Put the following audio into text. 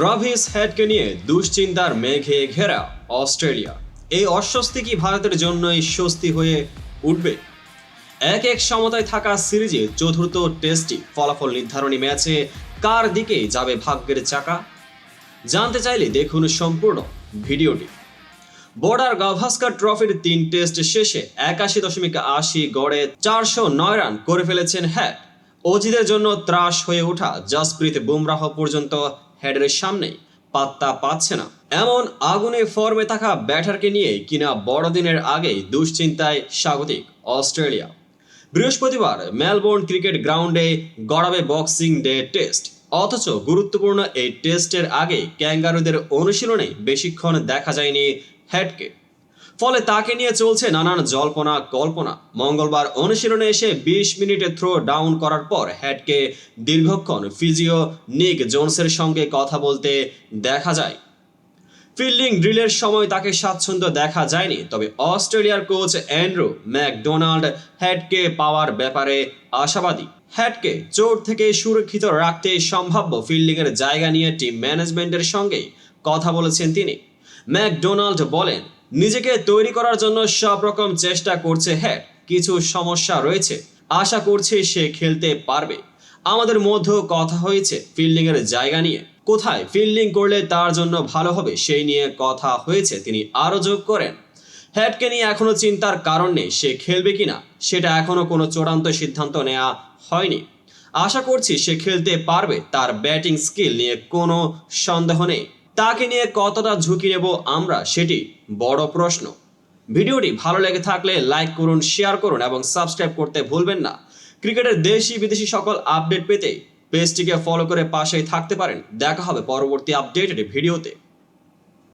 Travis হেডকে নিয়ে দুশ্চিন্তার মেঘে ঘেরা অস্ট্রেলিয়া। এই অস্বস্তি কি ভারতের জন্যই স্বস্তি হয়ে উঠবে? এক এক সমতায় থাকা সিরিজে চতুর্থ টেস্টটি ফলাফল নির্ধারণী ম্যাচে কার দিকে যাবে ভাগ্যের চাকা? জানতে চাইলে দেখুন সম্পূর্ণ ভিডিওটি। বর্ডার গাভাস্কার ট্রফির তিন টেস্ট শেষে একাশি দশমিক আশি গড়ে চারশো নয় রান করে ফেলেছেন হ্যাড অজিদের জন্য ত্রাস হয়ে ওঠা জসপ্রীত বুমরাহ পর্যন্ত হেডের সামনে পাত্তা পাচ্ছে না। এমন আগুনে ফর্মে থাকা ব্যাটারকে নিয়ে কিনা বড়দিনের আগেই দুশ্চিন্তায় স্বাগতিক অস্ট্রেলিয়া। বৃহস্পতিবার মেলবোর্ন ক্রিকেট গ্রাউন্ডে গড়াবে বক্সিং ডে টেস্ট। অথচ গুরুত্বপূর্ণ এই টেস্টের আগে ক্যাঙ্গারুদের অনুশীলনে বেশিক্ষণ দেখা যায়নি হেডকে। ফলে তাকে নিয়ে চলছে নানান জল্পনা, কল্পনা। মঙ্গলবার অনুশীলনে এসে বিশ মিনিটে থ্রো ডাউন করার পর হেডকে দীর্ঘক্ষণ ফিজিও নিক জোনসের সঙ্গে কথা বলতে দেখা যায়। ফিল্ডিং ড্রিলের সময় তাকে স্বাচ্ছন্দ্য দেখা যায়নি, তবে অস্ট্রেলিয়ার কোচ অ্যান্ড্রু ম্যাকডোনাল্ড হেডকে পাওয়ার ব্যাপারে আশাবাদী। হেডকে চোট থেকে সুরক্ষিত রাখতে সম্ভাব্য ফিল্ডিংয়ের জায়গা নিয়ে টিম ম্যানেজমেন্টের সঙ্গে কথা বলেছেন তিনি। ম্যাকডোনাল্ড বলেন নিজেকে তৈরি করার জন্য সব রকম চেষ্টা করছে হেড কিছু সমস্যা রয়েছে। আশা করছি সে খেলতে পারবে। আমাদের মধ্যেও কথা হয়েছে ফিল্ডিং এর জায়গা নিয়ে। কোথায় ফিল্ডিং করলে তার জন্য ভালো হবে সেই নিয়ে কথা হয়েছে, তিনি আরও যোগ করেন। হ্যাটকে নিয়ে এখনও চিন্তার কারণ নেই, সে খেলবে কিনা, সেটা এখনও কোনো চূড়ান্ত সিদ্ধান্ত নেওয়া হয়নি। আশা করছি সে খেলতে পারবে, তার ব্যাটিং স্কিল নিয়ে কোনো সন্দেহ নেই। তাকে নিয়ে কতটা ঝুঁকি নেব আমরা সেটি বড় প্রশ্ন। ভিডিওটি ভালো লেগে থাকলে লাইক করুন, শেয়ার করুন এবং সাবস্ক্রাইব করতে ভুলবেন না। ক্রিকেটের দেশি বিদেশি সকল আপডেট পেতে পেজটিকে ফলো করে পাশেই থাকতে পারেন। দেখা হবে পরবর্তী আপডেটের ভিডিওতে।